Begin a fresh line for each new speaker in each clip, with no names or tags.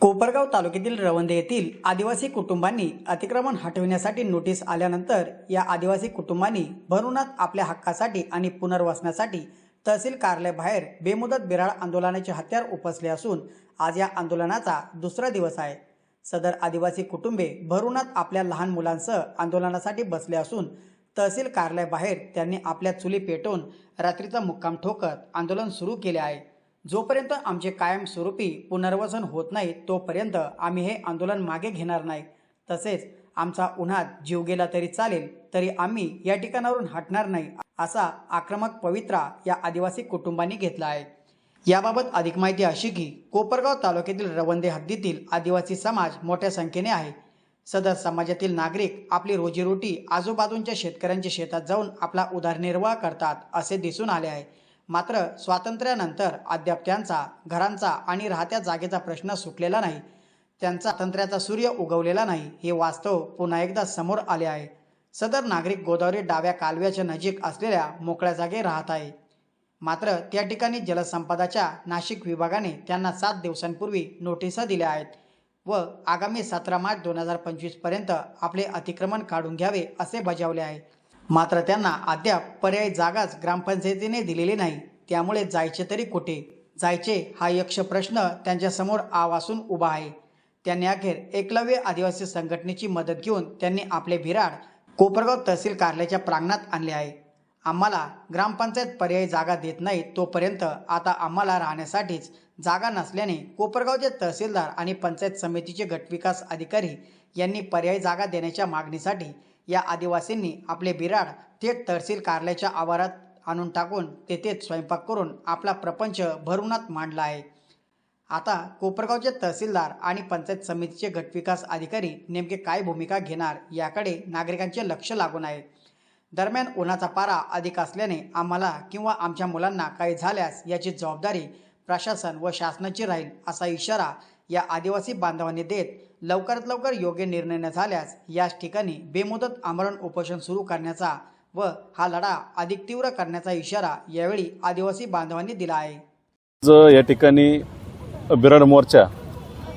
कोपरगाव तालुक्यातील रवंदे येथील आदिवासी कुटुंबांनी अतिक्रमण हटविण्यासाठी नोटीस आल्यानंतर या आदिवासी कुटुंबांनी भरूनात आपल्या हक्कासाठी आणि पुनर्वसनासाठी तहसील कार्यालयाबाहेर बेमुदत बिराड आंदोलनाचे हत्यार उपसले असून आज या आंदोलनाचा दुसरा दिवस आहे. सदर आदिवासी कुटुंबे भरूनात आपल्या लहान मुलांसह आंदोलनासाठी बसले असून तहसील कार्यालयाबाहेर त्यांनी आपल्या चुली पेटवून रात्रीचा मुक्काम ठोकत आंदोलन सुरू केले आहे. जोपर्यंत आमचे कायमस्वरूपी पुनर्वसन होत नाही तोपर्यंत आम्ही हे आंदोलन मागे घेणार नाही. तसेच आमचा उन्हात जीव गेला तरी चालेल तरी आम्ही या ठिकाणावरून हटणार नाही असा आक्रमक पवित्रा या आदिवासी कुटुंबांनी घेतला आहे. याबाबत अधिक माहिती अशी की कोपरगाव तालुक्यातील रवंदे हद्दीतील आदिवासी समाज मोठ्या संख्येने आहे. सदर समाजातील नागरिक आपली रोजीरोटी आजूबाजूंच्या शेतकऱ्यांच्या शेतात जाऊन आपला उदरनिर्वाह करतात असे दिसून आले आहे. मात्र स्वातंत्र्यानंतर अद्याप त्यांचा घरांचा आणि राहत्या जागेचा प्रश्न सुटलेला नाही. त्यांचा स्वातंत्र्याचा सूर्य उगवलेला नाही हे वास्तव पुन्हा एकदा समोर आले आहे. सदर नागरिक गोदावरी डाव्या कालव्याच्या नजीक असलेल्या मोकळ्या जागे राहत आहे. मात्र त्या ठिकाणी जलसंपदाच्या नाशिक विभागाने त्यांना सात दिवसांपूर्वी नोटिसा दिल्या आहेत व आगामी सतरा मार्च दोन हजार पंचवीसपर्यंत आपले अतिक्रमण काढून घ्यावे असे बजावले आहे. मात्र त्यांना अद्याप पर्यायी जागाच ग्रामपंचायतीने दिलेली नाही. त्यामुळे जायचे तरी कुठे? जायचे हा यक्ष प्रश्न त्यांच्यासमोर आवासून उभा आहे. त्यांनी अखेर एकलव्य आदिवासी संघटनेची मदत घेऊन त्यांनी आपले भिराड कोपरगाव तहसील कार्यालयाच्या प्रांगणात आणले आहे. आम्हाला ग्रामपंचायत पर्यायी जागा देत नाही तोपर्यंत आता आम्हाला राहण्यासाठीच जागा नसल्याने कोपरगावचे तहसीलदार आणि पंचायत समितीचे गटविकास अधिकारी यांनी पर्यायी जागा देण्याच्या मागणीसाठी या आदिवासींनी आपले बिराड थेट तहसील कार्यालयाच्या आवारात आणून टाकून तेथेच स्वयंपाक करून आपला प्रपंच भरूनात मांडला आहे. आता कोपरगावचे तहसीलदार आणि पंचायत समितीचे गटविकास अधिकारी नेमके काय भूमिका घेणार याकडे नागरिकांचे लक्ष लागून आहे. दरम्यान उन्हाचा पारा अधिक असल्याने आम्हाला किंवा आमच्या मुलांना काही झाल्यास याची जबाबदारी प्रशासन व शासनाची राहील असा इशारा या आदिवासी बांधवांनी देत लवकरात लवकर योग्य निर्णय न झाल्यास याच ठिकाणी बेमुदत आमरण उपोषण सुरू करण्याचा व हा लढा अधिक तीव्र करण्याचा इशारा यावेळी आदिवासी बांधवांनी दिला आहे.
या ठिकाणी बिराड मोर्चा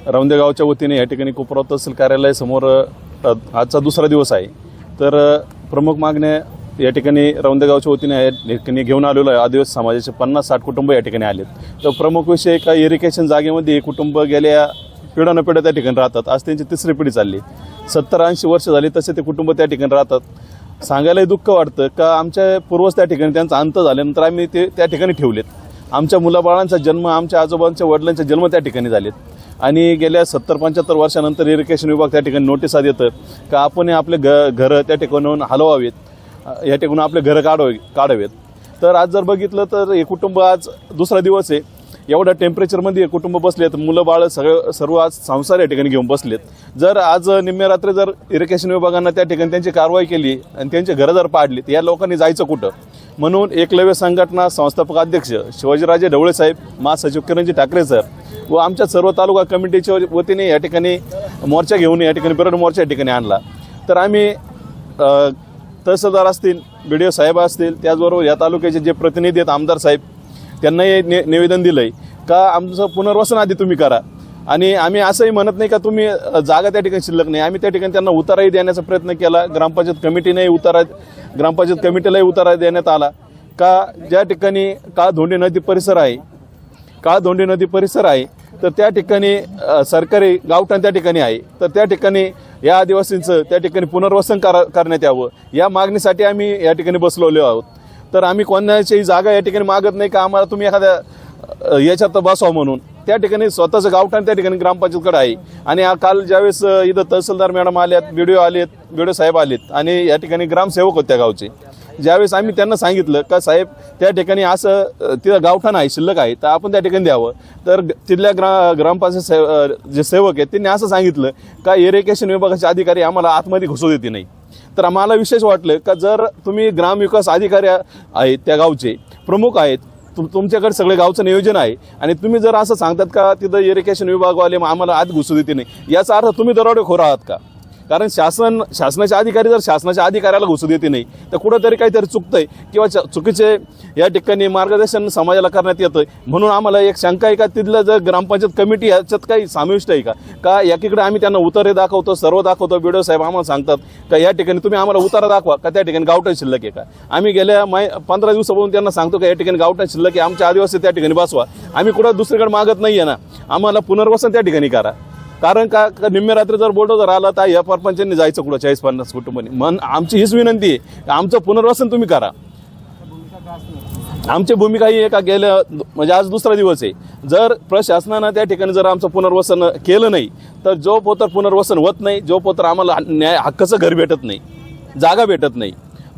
रौंदेगावच्या वतीने या ठिकाणी कोपरा तहसील कार्यालयासमोर आजचा दुसरा दिवस आहे. तर प्रमुख मागण्या या ठिकाणी रौंदेगावच्या वतीने या ठिकाणी घेऊन आलेलो आहे. आदिवासी समाजाचे पन्नास साठ कुटुंब या ठिकाणी आलेत. तर प्रमुख विषय एका इरिगेशन जागेमध्ये कुटुंब गेल्या पिढ्यानं पिढ्या त्या ठिकाणी राहतात. आज त्यांची तिसरी पिढी चालली. सत्तर ऐंशी वर्ष झाली तसे ते कुटुंब त्या ठिकाणी राहतात. सांगायलाही दुःख वाटतं का आमच्या पूर्वज त्या ठिकाणी त्यांचा अंत झाल्यानंतर आम्ही ते त्या ठिकाणी ठेवलेत. आमच्या मुलाबाळांचा जन्म आमच्या आजोबांच्या वडिलांचा जन्म त्या ठिकाणी झालेत. आणि गेल्या सत्तर पंच्याहत्तर वर्षानंतर इरिगेशन विभाग त्या ठिकाणी नोटिसा देतं का आपण आपले घ घरं त्या ठिकाणून हलवावेत. या ठिकाणून आपले घरं काढावे काढावेत. तर आज जर बघितलं तर हे कुटुंब आज दुसरा दिवस आहे. एवढ्या टेम्परेचरमध्ये कुटुंब बसलेत मुलं बाळ सगळं सर्व आज संसार या ठिकाणी घेऊन बसलेत. जर आज निम्म्या रात्री जर इरिगेशन विभागानं त्या ठिकाणी त्यांची कारवाई केली आणि त्यांची घरं जर पाडलीत या लोकांनी जायचं कुठं? म्हणून एकलव्य संघटना संस्थापक अध्यक्ष शिवाजीराजे ढवळे साहेब महासचिव किरणजी ठाकरे सर व आमच्या सर्व तालुका कमिटीच्या वतीने या ठिकाणी मोर्चा घेऊन या ठिकाणी बिरड मोर्चा या ठिकाणी आणला. तर आम्ही तहसीलदार असतील बी डी ओ साहेब असतील त्याचबरोबर या तालुक्याचे जे प्रतिनिधी आहेत आमदार साहेब त्यांनाही ने निवेदन दिलंय. का आमचं पुनर्वसन आधी तुम्ही करा. आणि आम्ही असंही म्हणत नाही का तुम्ही जागा त्या ठिकाणी शिल्लक नाही. आम्ही त्या ठिकाणी त्यांना उताराही देण्याचा प्रयत्न केला. ग्रामपंचायत कमिटीनेही उतारा ग्रामपंचायत कमिटीलाही उतारा देण्यात आला. का ज्या ठिकाणी काळधोंडी नदी परिसर आहे काळधोंडी नदी परिसर आहे तर त्या ठिकाणी सरकारी गावठाण त्या ठिकाणी आहे. तर त्या ठिकाणी या आदिवासींचं त्या ठिकाणी पुनर्वसन करा करण्यात यावं. या मागणीसाठी आम्ही या ठिकाणी बसलेलो आहोत. तर आम्ही कोणाच्याही जागा या ठिकाणी मागत नाही का आम्हाला तुम्ही एखाद्या याच्यात बसवा म्हणून. त्या ठिकाणी स्वतःचं गावठाण त्या ठिकाणी ग्रामपंचायतकडे आहे. आणि काल ज्यावेळेस इथं तहसीलदार मॅडम आल्यात बी आलेत बी साहेब आलेत आणि या ठिकाणी ग्रामसेवक होते त्या गावचे. ज्यावेळेस आम्ही त्यांना सांगितलं का साहेब त्या ठिकाणी असं तिथं गावठाण आहे शिल्लक आहे तर आपण त्या ठिकाणी द्यावं. तर ग- तिथल्या ग्रा ग्रामपंचायत सेव जे सेवक आहेत त्यांनी असं सांगितलं का इरिगेशन विभागाचे अधिकारी आम्हाला आतमध्ये घुसू देते नाही. तर आम्हाला विशेष वाटलं का जर तुम्ही ग्रामविकास अधिकारी आहेत त्या गावचे प्रमुख आहेत तुम तुमच्याकडे सगळे गावचं नियोजन आहे आणि तुम्ही जर असं सांगतात का तिथं इरिगेशन विभागवाले आम्हाला आत घुसू देते नाही याचा अर्थ तुम्ही दरोडेखोर आहात का? कारण शासन शासनाचे अधिकारी जर शासनाच्या अधिकाऱ्याला घुसू देते नाही तर कुठंतरी काहीतरी चुकतंय किंवा च- चुकीचे या ठिकाणी मार्गदर्शन समाजाला करण्यात येतं म्हणून आम्हाला एक शंका आहे का तिथलं जर ग्रामपंचायत कमिटी याच्यात काही समाविष्ट आहे का? का एकीकडे आम्ही त्यांना उतारे दाखवतो सर्व दाखवतो बीडो साहेब आम्हाला सांगतात का या ठिकाणी तुम्ही आम्हाला उतारा दाखवा का त्या ठिकाणी गावठण शिल्लक आहे का? आम्ही गेल्या मै पंधरा दिवसापासून त्यांना सांगतो का या ठिकाणी गावठण शिल्लक आहे आमच्या आदिवासी त्या ठिकाणी बसवा. आम्ही कुठं दुसरीकडे मागत नाही आहे ना. आम्हाला पुनर्वसन त्या ठिकाणी करा. कारण का निम्मे रात्री जर बुलडोजर आला तर या परपंचांनी जायचं कुठं? चाळीस पन्नास कुटुंबांनी मन आमची हीच विनंती आहे आमचं पुनर्वसन तुम्ही करा. आमची भूमिका ही एका गेल्या म्हणजे आज दुसरा दिवस आहे. जर प्रशासनानं त्या ठिकाणी जर आमचं पुनर्वसन केलं नाही तर जो पोतर पुनर्वसन होत नाही जो पोतर आम्हाला न्याय हक्काचं घर भेटत नाही जागा भेटत नाही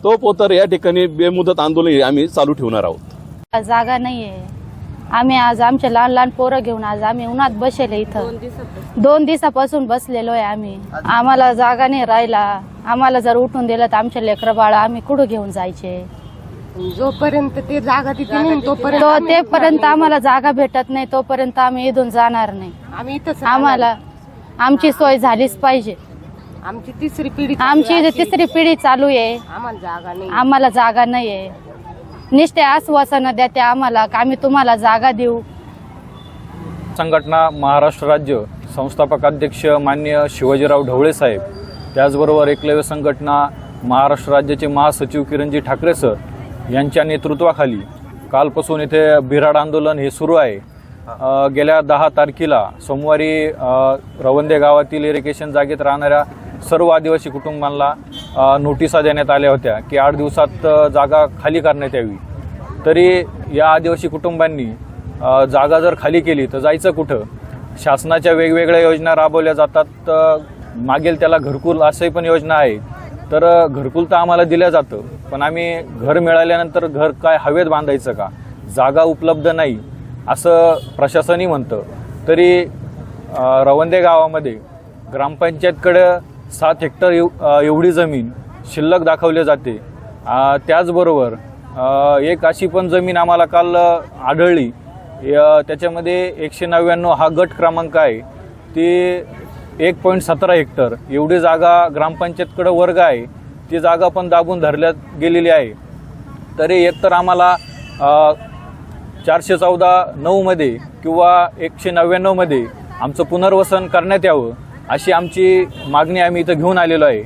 तो पोतर या ठिकाणी बेमुदत आंदोलन आम्ही चालू ठेवणार आहोत.
जागा नाहीये. आम्ही आज आमचे लहान लहान पोरं घेऊन आज आम्ही उन्हात बसेले इथं. दोन दिवसापासून. बसलेलो आहे आम्ही. आम्हाला जागा नाही राहिला. आम्हाला जर उठून दिलं तर आमचे लेकरं बाळ आम्ही कुठं घेऊन जायचे?
जोपर्यंत ते जागा तिथे नाही तोपर्यंत
तो
आम्ही
तेपर्यंत आम्हाला जागा भेटत नाही तोपर्यंत आम्ही इथून जाणार नाही.
आम्ही इथंच
आम्हाला आमची सोय झालीच पाहिजे.
आमची तिसरी पिढी चालू
आमची
आहे.
तिसरी पिढी चालू आहे.
आम्हाला जागा नाही.
आम्हाला जागा नाहीये. निष्ठे आश्वासनं द्या त्या आम्हाला का आम्ही तुम्हाला जागा देऊ.
संघटना महाराष्ट्र राज्य संस्थापक अध्यक्ष मान्य शिवाजीराव ढवळे साहेब त्याचबरोबर एकलव्य संघटना महाराष्ट्र राज्याचे महासचिव किरणजी ठाकरे सर यांच्या नेतृत्वाखाली कालपासून इथे बिराड आंदोलन हे सुरू आहे. गेल्या दहा तारखेला सोमवारी रवंदे गावातील इरिगेशन जागेत राहणाऱ्या सर्व आदिवासी कुटुंबांना नोटिसा देण्यात आल्या होत्या की आठ दिवसात जागा खाली करण्यात यावी. तरी या आदिवासी कुटुंबांनी जागा जर खाली केली तर जायचं कुठं? शासनाच्या वेगवेगळ्या योजना राबवल्या जातात मागेल त्याला घरकुल असंही पण योजना आहे. तर घरकुल तर आम्हाला दिलं जातं पण आम्ही घर मिळाल्यानंतर घर काय हवेत बांधायचं का? जागा उपलब्ध नाही असं प्रशासनही म्हणतं. तरी रवंदे गावामध्ये ग्रामपंचायतकडं सात हेक्टर एव एवढी जमीन शिल्लक दाखवली जाते. त्याचबरोबर एक अशी पण जमीन आम्हाला काल आढळली. त्याच्यामध्ये एकशे नव्याण्णव हा गट क्रमांक आहे. ती एक पॉईंट सतरा हेक्टर. एवढी जागा ग्रामपंचायतकडं वर्ग आहे. ती जागा पण दाबून धरल्यात गेलेली आहे. तरी एकतर आम्हाला चारशे चौदा नऊमध्ये किंवा एकशे नव्याण्णवमध्ये आमचं पुनर्वसन करण्यात यावं. अशी आमची मागणी आम्ही इथं घेऊन आलेलो आहे.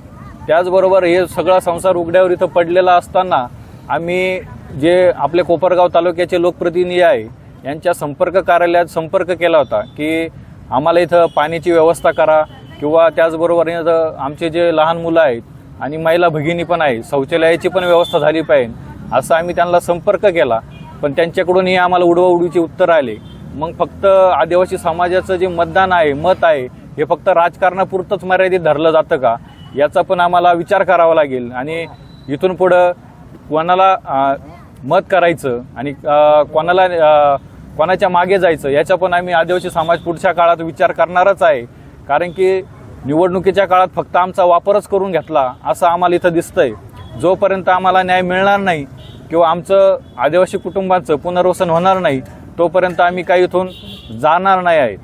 त्याचबरोबर हे सगळा संसार उघड्यावर इथं पडलेला असताना आम्ही जे आपले कोपरगाव तालुक्याचे लोकप्रतिनिधी आहे यांच्या संपर्क कार्यालयात संपर्क केला होता की आम्हाला इथं पाण्याची व्यवस्था करा किंवा त्याचबरोबर इथं आमचे जे लहान मुलं आहेत आणि महिला भगिनी पण आहे शौचालयाची पण व्यवस्था झाली पाहिजे असं आम्ही त्यांना संपर्क केला. पण त्यांच्याकडूनही आम्हाला उडवाउडवीची उत्तर आले. मग फक्त आदिवासी समाजाचं जे मतदान आहे मत आहे हे फक्त राजकारणापुरतंच मर्यादित धरलं जातं का? याचा पण आम्हाला विचार करावा लागेल. आणि इथून पुढं कोणाला मत करायचं आणि कोणाला कोणाच्या मागे जायचं याचा पण आम्ही आदिवासी समाज पुढच्या काळात विचार करणारच आहे. कारण की निवडणुकीच्या काळात फक्त आमचा वापरच करून घेतला असं आम्हाला इथं दिसतंय. जोपर्यंत आम्हाला न्याय मिळणार नाही किंवा आमचं आदिवासी कुटुंबाचं पुनर्वसन होणार नाही तोपर्यंत आम्ही काही इथून जाणार नाही आहे.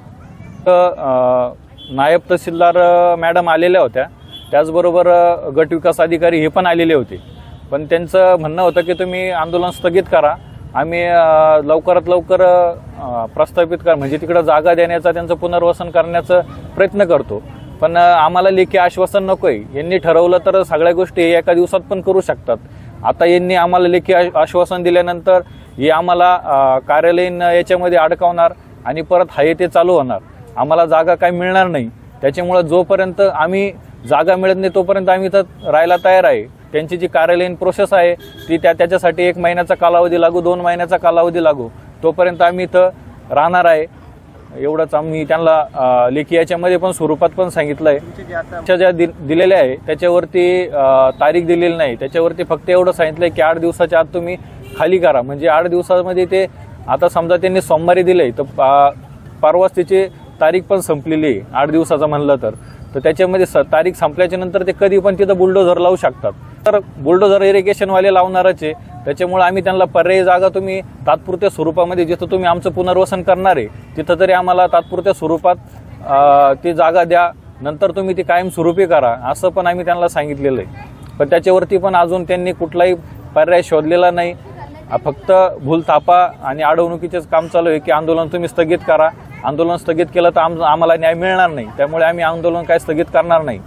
तर नायब तहसीलदार मॅडम आलेल्या होत्या. त्याचबरोबर गटविकास गट विकास अधिकारी हे पण आलेले होते. पण त्यांचं म्हणणं होतं की तुम्ही आंदोलन स्थगित करा. आम्ही लवकरात लवकर प्रस्थापित कर म्हणजे तिकडं जागा देण्याचा त्यांचं पुनर्वसन करण्याचा प्रयत्न करतो. पण आम्हाला लेखी आश्वासन नको आहे यांनी ठरवलं तर सगळ्या गोष्टी एका दिवसात पण करू शकतात. आता यांनी आम्हाला लेखी आश्वासन दिल्यानंतर हे आम्हाला कार्यालयीन याच्यामध्ये अडकवणार आणि परत हाय ते चालू होणार. आम्हाला जागा काय मिळणार नाही. त्याच्यामुळं जोपर्यंत आम्ही जागा मिळत नाही तोपर्यंत आम्ही इथं राहायला तयार आहे. त्यांची जी कार्यालयीन प्रोसेस आहे ती त्या त्याच्यासाठी एक महिन्याचा कालावधी लागू दोन महिन्याचा कालावधी लागू. तोपर्यंत आम्ही इथं राहणार आहे. एवढंच आम्ही त्यांना लेखी याच्यामध्ये पण स्वरूपात पण सांगितलं आहे ज्या दि- दिलेल्या आहे त्याच्यावरती तारीख दिलेली नाही. त्याच्यावरती फक्त एवढं सांगितलं आहे की आठ दिवसाच्या आत तुम्ही खाली करा. म्हणजे आठ दिवसामध्ये ते आता समजा त्यांनी सोमवारी दिले तर पा- परवाच त्याची तारीख पण संपलेली आहे. आठ दिवसाचं म्हणलं तर. तर त्याच्यामध्ये स तारीख संपल्याच्या नंतर ते कधी पण तिथं बुलडोझर लावू शकतात. तर बुलडोझर इरिगेशनवाले लावणारच आहे. त्याच्यामुळे आम्ही त्यांना पर्यायी जागा तुम्ही तात्पुरत्या स्वरूपामध्ये जिथं तुम्ही आमचं पुनर्वसन करणार आहे तिथं तरी आम्हाला तात्पुरत्या स्वरूपात ती जागा द्या. नंतर तुम्ही ती कायमस्वरूपी करा. असं पण आम्ही त्यांना सांगितलेलं आहे. पण त्याच्यावरती पण अजून त्यांनी कुठलाही पर्याय शोधलेला नाही. फक्त भूलथापा आणि अडवणुकीचेच काम चालू आहे की आंदोलन तुम्ही स्थगित करा. आंदोलन स्थगित केलं तर आम आम्हाला न्याय मिळणार नाही. त्यामुळे आम्ही आंदोलन काय स्थगित करणार नाही.